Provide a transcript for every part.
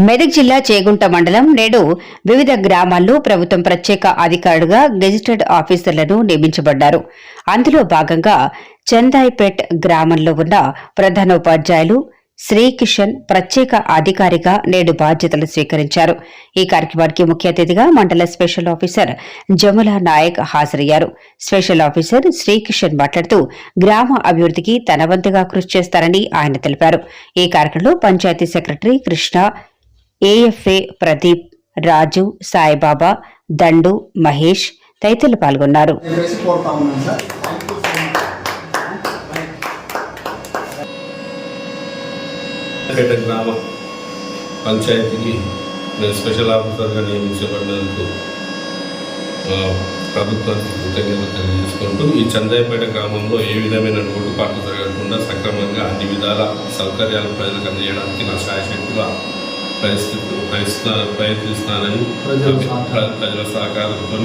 మెదక్ జిల్లా చేగుంట మండలం నేడు వివిధ గ్రామాల్లో ప్రభుత్వం ప్రత్యేక అధికారులుగా గెజిటెడ్ ఆఫీసర్లను నియమించబడ్డారు. అందులో భాగంగా చందాయిపేట్ గ్రామంలో ఉన్న ప్రధానోపాధ్యాయులు శ్రీకిషన్ ప్రత్యేక అధికారిగా నేడు బాధ్యతలు స్వీకరించారు. ఈ కార్యక్రమానికి ముఖ్య అతిథిగా మండల స్పెషల్ ఆఫీసర్ జములా నాయక్ హాజరయ్యారు. స్పెషల్ ఆఫీసర్ శ్రీకిషన్ మాట్లాడుతూ గ్రామ అభివృద్ధికి తన వంతుగా కృషి చేస్తారని ఆయన తెలిపారు. ఈ కార్యక్రమంలో panchayat secretary Krishna A F A Pradeep Raju Saibaba Dandu Mahesh తదితరులు పాల్గొన్నారు. గ్రామ పంచాయతీకి నేను స్పెషల్ ఆఫీసర్గా నియమించబడినందుకు ప్రభుత్వానికి కృతజ్ఞతలు తెలియజేసుకుంటూ ఈ చందాయపేట గ్రామంలో ఏ విధమైన లోటుపాట్లు జరగకుండా సక్రమంగా అన్ని విధాల సౌకర్యాలు ప్రజలకు అందజేయడానికి నా సాయశక్తిగా పరిస్థితి ప్రయత్న ప్రయత్నిస్తానని ప్రజల సహకారంతో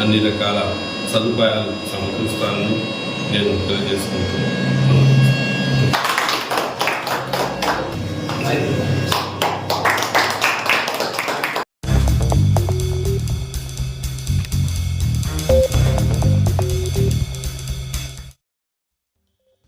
అన్ని రకాల సదుపాయాలు సమకూరుస్తానని నేను తెలియజేసుకుంటున్నాను